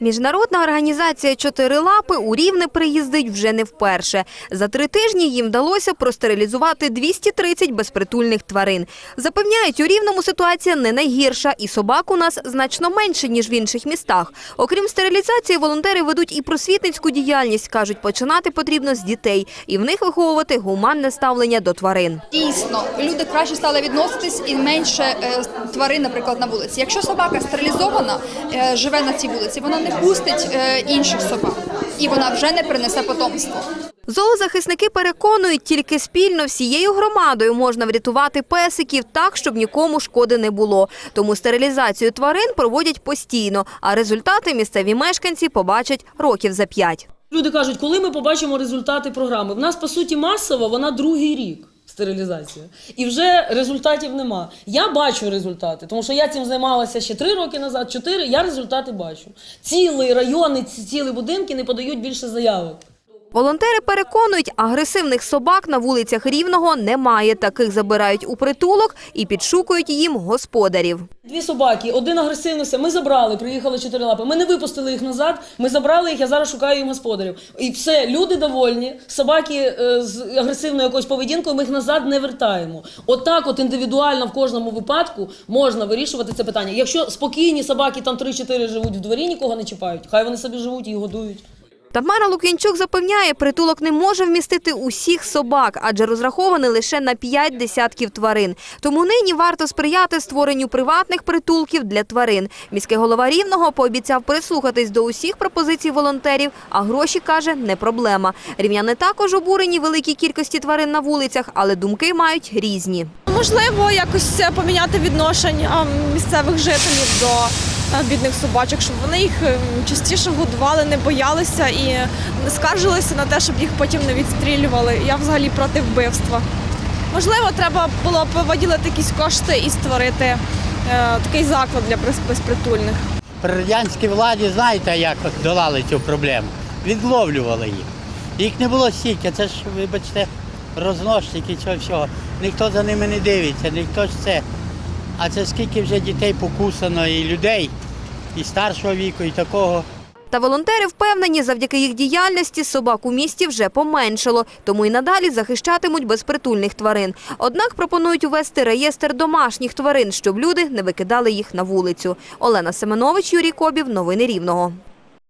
Міжнародна організація «Чотири лапи» у Рівне приїздить вже не вперше. За три тижні їм вдалося простерилізувати 230 безпритульних тварин. Запевняють, у Рівному ситуація не найгірша, і собак у нас значно менше, ніж в інших містах. Окрім стерилізації, волонтери ведуть і просвітницьку діяльність. Кажуть, починати потрібно з дітей і в них виховувати гуманне ставлення до тварин. Дійсно, люди краще стали відноситись і менше е, тварин, наприклад, на вулиці. Якщо собака стерилізована, е, живе на цій вулиці, вона не пустить е, інших собак, і вона вже не принесе потомство. Зоозахисники переконують, тільки спільно всією громадою можна врятувати песиків так, щоб нікому шкоди не було. Тому стерилізацію тварин проводять постійно, а результати місцеві мешканці побачать років за п'ять. Люди кажуть, коли ми побачимо результати програми. В нас, по суті, масово вона другий рік. Стерилізація. І вже результатів нема. Я бачу результати, тому що я цим займалася ще три роки назад, чотири, я результати бачу. Цілий райони, цілі будинки не подають більше заявок. Волонтери переконують, агресивних собак на вулицях Рівного немає. Таких забирають у притулок і підшукують їм господарів. Дві собаки, один агресивний. Ми забрали, приїхали чотири лапи. Ми не випустили їх назад. Ми забрали їх, я зараз шукаю їм господарів. І все, люди довольні. Собаки е, з агресивною якоюсь поведінкою, ми їх назад не вертаємо. Отак, от індивідуально в кожному випадку можна вирішувати це питання. Якщо спокійні собаки там 3-4 живуть в дворі, нікого не чіпають. Хай вони собі живуть і годують. Тамара Лук'янчук запевняє, притулок не може вмістити усіх собак, адже розрахований лише на п'ять десятків тварин. Тому нині варто сприяти створенню приватних притулків для тварин. Міський голова Рівного пообіцяв прислухатись до усіх пропозицій волонтерів, а гроші, каже, не проблема. Рівняни також обурені великій кількості тварин на вулицях, але думки мають різні. Можливо, якось поміняти відношення місцевих жителів до бідних собачок, щоб вони їх ем, частіше годували, не боялися і не скаржилися на те, щоб їх потім не відстрілювали. Я взагалі проти вбивства. Можливо, треба було б виділити якісь кошти і створити е, такий заклад для безпритульних. При радянській владі знаєте, як долали цю проблему? Відловлювали їх. Їх не було стільки, це ж, вибачте, розносчики цього всього. Ніхто за ними не дивиться, ніхто ж це. А це скільки вже дітей покусано і людей, і старшого віку, і такого. Та волонтери впевнені, завдяки їх діяльності собак у місті вже поменшало, тому і надалі захищатимуть безпритульних тварин. Однак пропонують увести реєстр домашніх тварин, щоб люди не викидали їх на вулицю. Олена Семенович, Юрій Кобів. Новини Рівного.